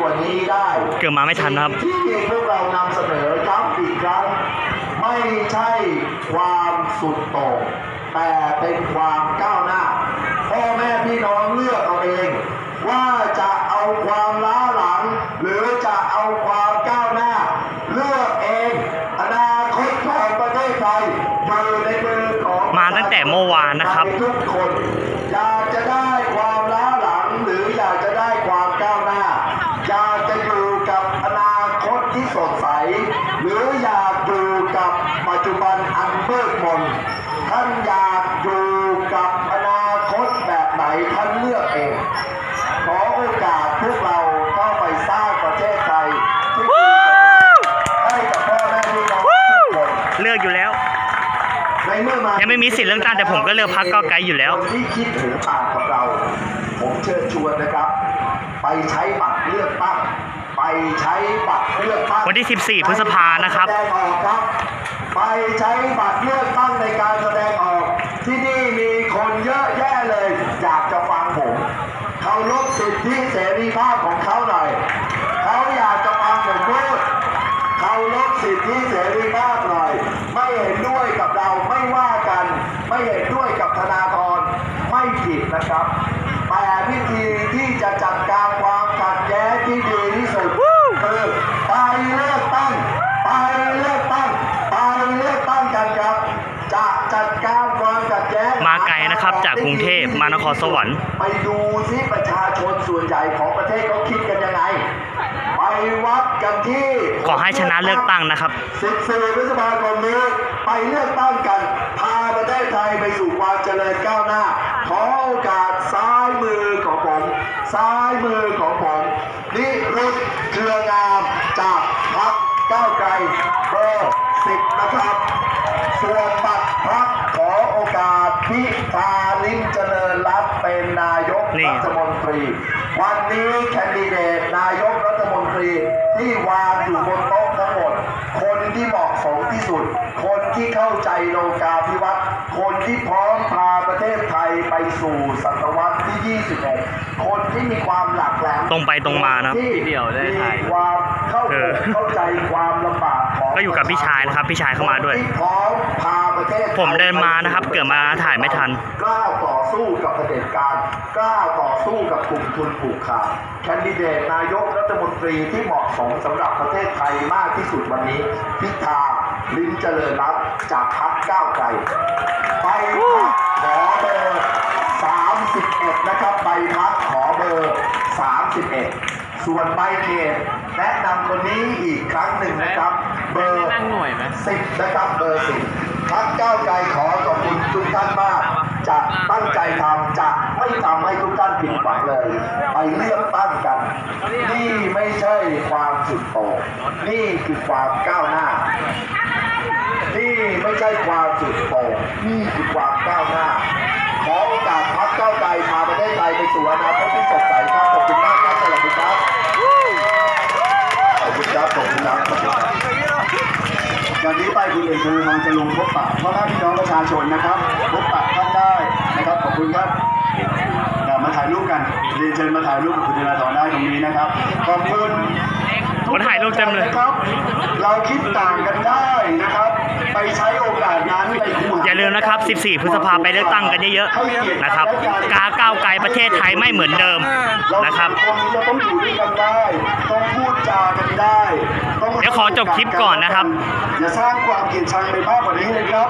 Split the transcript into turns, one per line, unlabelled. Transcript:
กว่านี้ได้
เกือบมาไม่ทันนะครับ
ที่พวกเรานำเสนอย้ำอีกครั้งไม่ใช่ความสุดโต่งแต่เป็นความก้าวหน้าพ่อแม่พี่น้องเลือกเอาเอง ว่าจะเอาความล้าหลัง หรือจะเอาความก้าวหน้า เลือกเอง อนาคตของประเทศไทยอยู่ในมือของ
มาตั้งแต่เมื่อวานนะครับ
ทุกคนอยากจะได้ ดใส หรืออยากอยู่กับปัจจุบันอันมืดมนท่านอยากอยู่กับอนาคตแบบไหนท่านเลือกเองขอโอกาสพวกเราเข้าไปสร้างประเทศไทยที่ดีกว่านี้ให้กับพ่อแม่พี่น้องทุกคน
เลือกอยู่แล้ว
ในเมื่อมา
ยังไม่มีสิทธิ์เลือกตั้งแต่ผมก็เลือกพรรคก้าวไกลอยู่แล้ว
คนที่คิดถึงต่างกับเรา ผมเชิญชวนนะครับ ไปใช้บัตรเลือกตั้ง ไปใช้บัตรเลือกตั้ง
วันที่ 14 พฤษภานะครับ
แสดงออกครับ ไปใช้บัตรเลือกตั้งในการแสดงออก ที่นี่มีคนเยอะแยะเลย อยากจะฟังผม เขาลดสิทธิเสรีภาพของเขาหน่อย เขาอยากจะฟังผมพูด เขาลดสิทธิเสรีภาพหน่อย ไม่เห็นด้วยกับเราไม่ว่ากัน ไม่เห็นด้วยกับธนาธรไม่ผิดนะครับ แต่วิธีที่จะจัดการความขัดแย้งที่ดีที่สุดคือไปเลือกตั้ง ไปเลือกตั้ง ไปเลือกตั้งกันครับ จะจัดการความขัดแย้ง
มาไกลนะครับจากกรุง เทพมานครสวรรค์
ไปดูซิประชาชนส่วนใหญ่ของประเทศเขาคิดกันยังไง ไปวัดกันที่
ขอให้ชนะเลือกตั้งนะครับ
14พฤษภาคมนี้ไปเลือกตั้งกัน พาประเทศไทยไปสู่ความเจริญก้าวหน้า ขอโอกาสซ้ายมือของผม ซ้ายมือของผมนิรุตเครืองามจากพรรคก้าวไกลเบอร์สิบนะครับ ส่วนบัตรพรรคขอโอกาสพิธาลิ้มเจริญรัตน์เป็นนายก
นี่
รัฐมนตรี วันนี้แคนดิเดตนายกรัฐมนตรีที่วางอยู่บนโต๊ะทั้งหมด คนที่เหมาะสมที่สุด คนที่เข้าใจโลกาภิวัตน์คนที่พร้อมพาประเทศไทยไปสู่ศตวรรษที่ 21 คนที่มีความหลากแหลม
ตรงไปตรงมานะครับ
ที่
พี่เดี่ยวได้ถ่าย
มีความเข้า
เออ
เข้าใจความลำบากของ
ก็อยู่กับพี่ชายนะครับ พี่ชายเข้ามาด้วย
ที่พร้อมพา ประเทศไทย
ผมเดินมานะครับ เกือบมาถ่ายไม่ทัน
กล้าต่อสู้กับเผด็จการ กล้าต่อสู้กับกลุ่มทุนผูกขาดแคนดิเดตนายกรัฐมนตรีที่เหมาะสมสำหรับประเทศไทยมากที่สุดวันนี้ พิธาลิ้มเจริญรัตน์จากพรรคก้าวไกลไปพักขอเบอร์31 นะครับใบพัดขอเบอร์ 31 ส่วนใบเขตแนะนำคนนี้อีกครั้งหนึ่งนะครับ เบอร์
นั่งหน่วยไหม
สิบนะครับเบอร์สิบ พักก้าวไกลขอขอบคุณทุกท่านมาก จะตั้งใจทำจะไม่ทำให้ทุกท่านผิดหวังเลย ไปเลือกตั้งกัน นี่ไม่ใช่ความสุดโต่งนี่คือความก้าวหน้า นี่ไม่ใช่ความสุดโต่งนี่คือความก้าวหน้าขอโอกาสพักก้าวไกลพาประเทศไทยไปสู่อนาคตที่สดใสครับ ขอบคุณมากครับ สวัสดีครับ ขอบคุณครับ ขอบคุณครับขอบคุณครับ
จากนี้ไป คุณเอกคือมันจะลงพบปะพ่อแม่พี่น้องประชาชนนะครับ พบปะท่านได้นะครับขอบคุณครับเดี๋ยวมาถ่ายรูปกันเรียนเชิญมาถ่ายรูปกับคุณธนาธรได้ตรงนี้นะครับขอบคุณ
คนถ่ายรูปเต็มเลย
นะครับ เราคิดต่างกันได้นะครับ ไปใช้โอกาสนั้นไปคูห
อย่าลืมนะครับ 14 พฤษภาไปเลือกตั้งกันเยอะๆนะครับ กาก้าวไกลประเทศไทยไม่เหมือนเดิมนะครับ
เราเราต้องอยู่ด้วยกันได้ต้องพูด จากันได้ ต้อง
เดี๋ยวขอจบคลิปก่อนนะครับ
อย่าสร้างความเกลียดชังไปมากกว่านี้เลยครับ